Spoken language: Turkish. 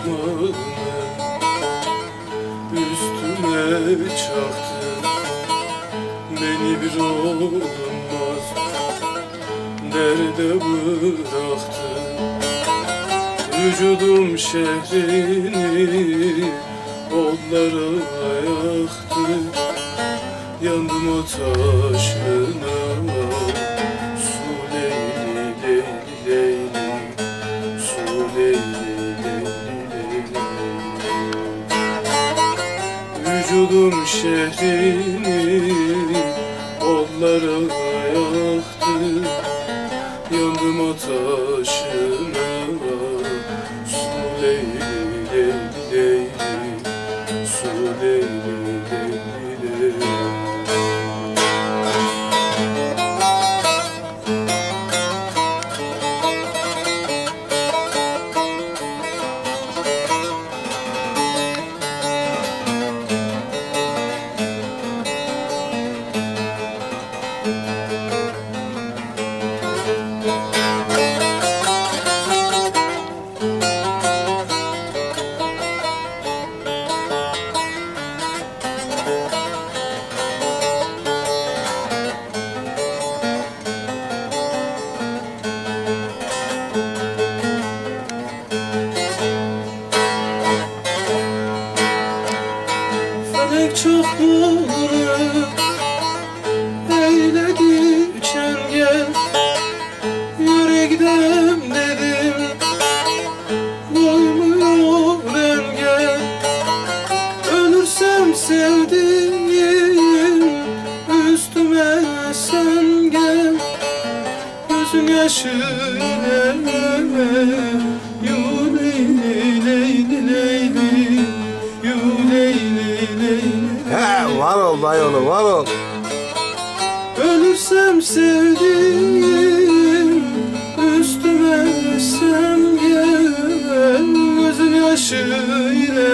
aklını Üstüme çaktı Beni bir olmaz Derde bıraktı? Vücudum şehrini Onlara yaktı. Yandım o taşına Vücudum şehrini Otlara yaktı Yandım leyli Su leyli leyli leyli Çok vurur Eyledi çengel Yürü gidelim dedim Koymuyor engel. Ölürsem sevdiğim Üstüme sen gel. Gözün yaşıyla var ol. Ölürsem sevdiğim Üstüme sen gel Gözün yaşıyla